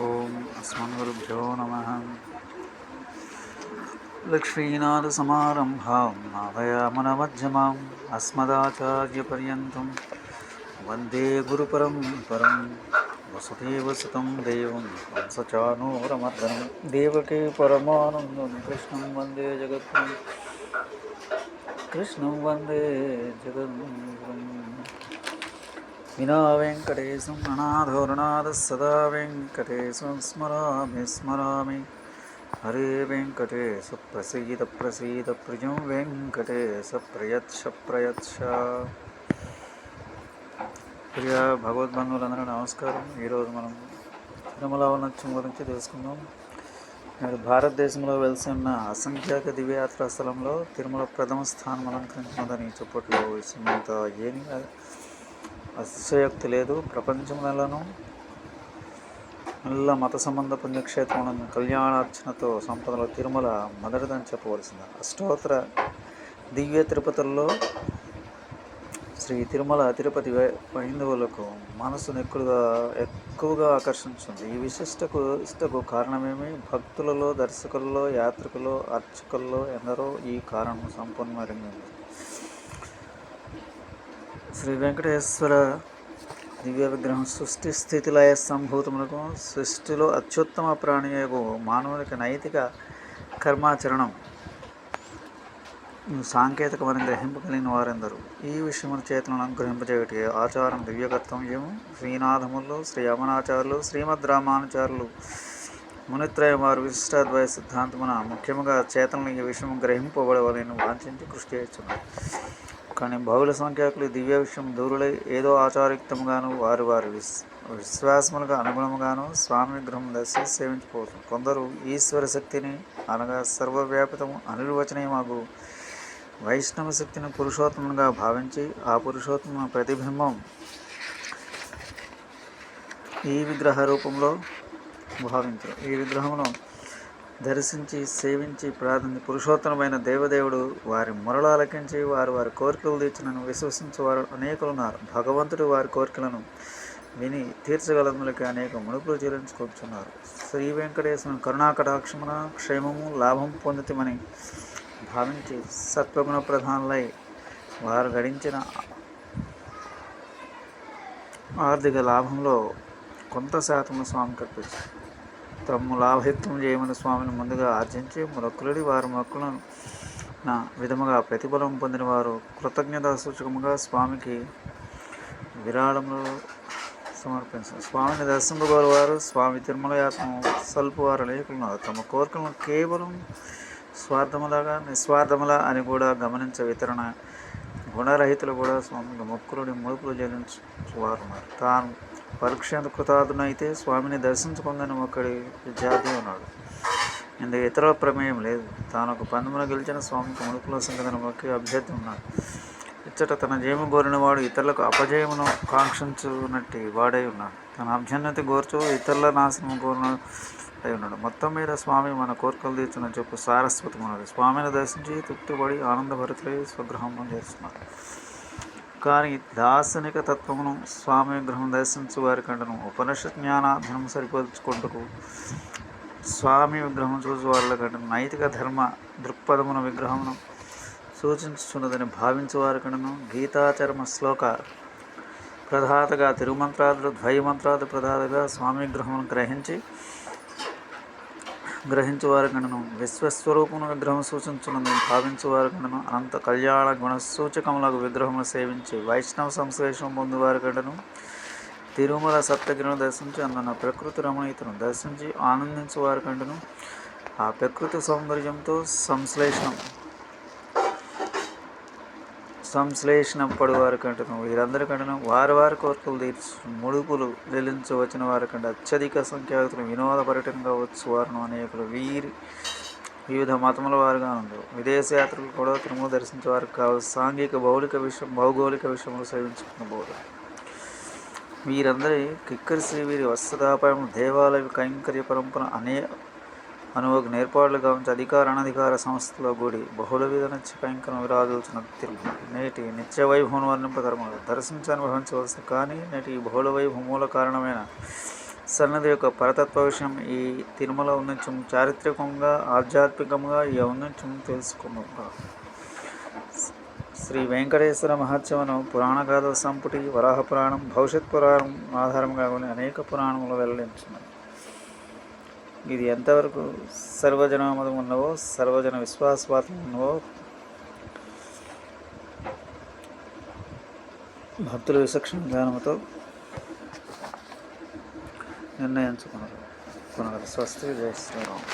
ఓం అస్మన్ గురుభ్యో నమ. లక్ష్మీనాథసమారంభాం నాదయామనమధ్యమాం అస్మదాచార్యపర్యంతం వందే గురుపరం వసుదేవ సుతం దేవం వంశచానూరమర్దనం దేవకే పరమానందం కృష్ణం వందే జగద్గురు కృష్ణం వందే జగన్ వినా వెంకటేశం అనాథోరణాథ సదా వెంకటేశం స్మరామి స్మరామి హరే వెంకటేశ ప్రసీద ప్రసీద ప్రియం వెంకటేశ ప్రయత్స ప్రయత్స ప్రియ భగవద్బంధువులందరూ నమస్కారం. ఈరోజు మనం తిరుమల వనత్యం గురించి తెలుసుకుందాం. నేడు భారతదేశంలో వెలిసి ఉన్న అసంఖ్యాక దివ్యయాత్రా స్థలంలో తిరుమల ప్రథమ స్థానం అలంకరించినదని చెప్పట్లో విషయమంత ఏమి అతిశయోక్తి లేదు. ప్రపంచములను నల్ల మత సంబంధ పుణ్యక్షేత్రం కళ్యాణార్చనతో సంపదలో తిరుమల మొదటిదని చెప్పవలసింది. అష్టోత్తర దివ్య తిరుపతుల్లో శ్రీ తిరుమల తిరుపతి వై- హైందవులకు మనసును ఎక్కువగా ఎక్కువగా ఆకర్షించింది. ఈ విశిష్టకు ఇష్టకు కారణమేమి? భక్తులలో దర్శకుల్లో యాత్రికుల్లో అర్చకుల్లో ఎందరో ఈ కారణం సంపూర్ణమైంది శ్రీ వెంకటేశ్వర దివ్య విగ్రహం సృష్టి స్థితి లయ సంభూతములకు సృష్టిలో అత్యుత్తమ ప్రాణియగు మానవునికి నైతిక కర్మాచరణం. సాంకేతికమైన గ్రహింపగలిగిన వారందరూ. ఈ విషయమును చేతులను అనుగ్రహింపజేయటి ఆచారం దివ్యకర్తవ్యము శ్రీనాథములు శ్రీ అమనాచారులు శ్రీమద్ రామానుచారులు మునిత్రయం వారు విశిష్టాద్వయ సిద్ధాంతమున ముఖ్యముగా చేతనలు ఈ విషయం గ్రహింపబడవలని వాంఛించి కృషి చేస్తున్నారు కానీ బహుళ సంఖ్యాకులు దివ్య విషయం దూరులై ఏదో ఆచారయుక్తంగాను వారి వారి విశ్ విశ్వాసములకు అనుగుణముగాను స్వామి విగ్రహం దర్శి సేవించిపోతుంది కొందరు ఈశ్వర శక్తిని అనగా సర్వవ్యాపితము అనిర్వచనీయమాగు వైష్ణవ శక్తిని పురుషోత్తముగా భావించి ఆ పురుషోత్తమ ప్రతిబింబం ఈ విగ్రహ రూపంలో భావించారు ఈ విగ్రహమును దర్శించి సేవించి ప్రార్థించి పురుషోత్తమైన దేవదేవుడు వారి మొరలు ఆలకించి వారు వారి కోరికలు తీర్చినను విశ్వసించేవారు అనేకులు ఉన్నారు. భగవంతుడు వారి కోరికలను విని తీర్చగలందులకి అనేక మునుపులు చెల్లించుకొచ్చున్నారు శ్రీ వెంకటేశ్వర కరుణాకటాక్షమున క్షేమము లాభం పొందుతామని భావించి సత్వగుణ ప్రధానులై వారు గడించిన ఆర్థిక లాభంలో కొంత శాతము స్వామి అర్పించారు తమ్ము లాభహిత్వం చేయమని స్వామిని ముందుగా ఆర్జించి మొక్కులుడి వారి మొక్కులను నా విధముగా ప్రతిఫలం పొందిన వారు కృతజ్ఞతా సూచకముగా స్వామికి విరాళములు సమర్పించారు స్వామిని దర్శింపగోరు వారు స్వామి తిరుమల యాత్రను సల్పు వారు తమ కోరికలను కేవలం స్వార్థములాగా నిస్వార్థములా అని కూడా గమనించే వితరణ గుణరహితులు కూడా స్వామికి మొక్కులుడి ముడుపులు చెల్లించు వారు తాను పరీక్ష కృతార్థునైతే స్వామిని దర్శించుకుందని ఒకడి విద్యార్థి ఉన్నాడు. ఇందుకు ఇతరుల ప్రమేయం లేదు. తాను ఒక పందెమున గెలిచిన స్వామికి మునుకుల సంగతిని మొక్కి అభ్యర్థి ఉన్నాడు. ఇచ్చట తన జయము కోరిన వాడు ఇతరులకు అపజయమును కాంక్షించున్నట్టు వాడై ఉన్నాడు. తన అభ్యున్నతి కోరుచు ఇతరుల నాశనం కోరిన అయి ఉన్నాడు. మొత్తం మీద స్వామి మన కోరికలు తీర్చిన చెప్పు సారస్వతమున్నది స్వామిని దర్శించి తృప్తిపడి ఆనందభరితులై స్వగ్రహం చేస్తున్నారు. కానీ దార్శనిక తత్వమును స్వామి విగ్రహం దర్శించు వారి కంటను ఉపనిషత్ జ్ఞానాధనం సరిపోల్చుకుంటకు స్వామి విగ్రహం చూసి వాళ్ళ కంటను నైతిక ధర్మ దృక్పథమున విగ్రహమును సూచించుచున్నదని భావించు వారి కంటను గీతాచరమ శ్లోక ప్రధాతగా తిరుమంత్రాదులు ద్వైమంత్రాదు ప్రధాతగా స్వామి విగ్రహమును గ్రహించి గ్రహించువారి గణను విశ్వస్వరూపమును విగ్రహం సూచించున్నదని భావించువారి గణను అనంత కళ్యాణ గుణ సూచకములకు విగ్రహమును సేవించి వైష్ణవ సంశ్లేషం పొందువారి గణను తిరుమల సప్తగిరిను దర్శించి అందున ప్రకృతి రమణీయతను దర్శించి ఆనందించేవారు కంటను ఆ ప్రకృతి సౌందర్యంతో సంశ్లేషణం. సంశ్లేషణ పడువారి కంటను వీరందరికంటను వారి వారి కోరికలు తీర్చు ముడుపులు చెల్లించు వచ్చిన వారి కంటే అత్యధిక సంఖ్యాకులు వినోద పర్యటనగా వచ్చు వారును అనేకులు. వీరి వివిధ మతముల వారుగా ఉండవు విదేశయాత్రలు కూడా తిరుమల దర్శించే వారికి కావచ్చు సాంఘిక భౌలిక విషయం భౌగోళిక విషయంలో సేవించుకున్నబోదు వీరందరి కిక్కరి శ్రీ వీరి వస్త్రదాపాయం దేవాలయ కైంకర్య పరంపర అనే అనువకు నేర్పాట్లు గావించి అధికార అనధికార సంస్థలో గూడి బహుళ విధ నిత్య కైంకరం విరాజుల్చిన తిరుగు. నేటి నిత్య వైభవం వర్ణింపకరములు దర్శించి అనుభవించవలసి కానీ నేటి ఈ బహుళ వైభవం మూల కారణమైన సన్నది యొక్క పరతత్వ విషయం ఈ తిరుమల ఉన్నత్యం చారిత్రకంగా ఆధ్యాత్మికంగా ఈ ఔన్నత్యం తెలుసుకున్నాం. శ్రీ వెంకటేశ్వర మహోత్సవను పురాణ గాథ సంపుటి వరాహ పురాణం భవిష్యత్ పురాణం ఆధారంగా కొన్ని అనేక పురాణములు వెల్లడించున్నాయి ఇది ఎంతవరకు సర్వజనమతం ఉన్నవో సర్వజన విశ్వాసపాతం ఉన్నవో? భక్తుల విచక్షణ జ్ఞానంతో నిర్ణయించుకున్నారు. కొనగలరు స్వస్తి జయ శ్రీరామ్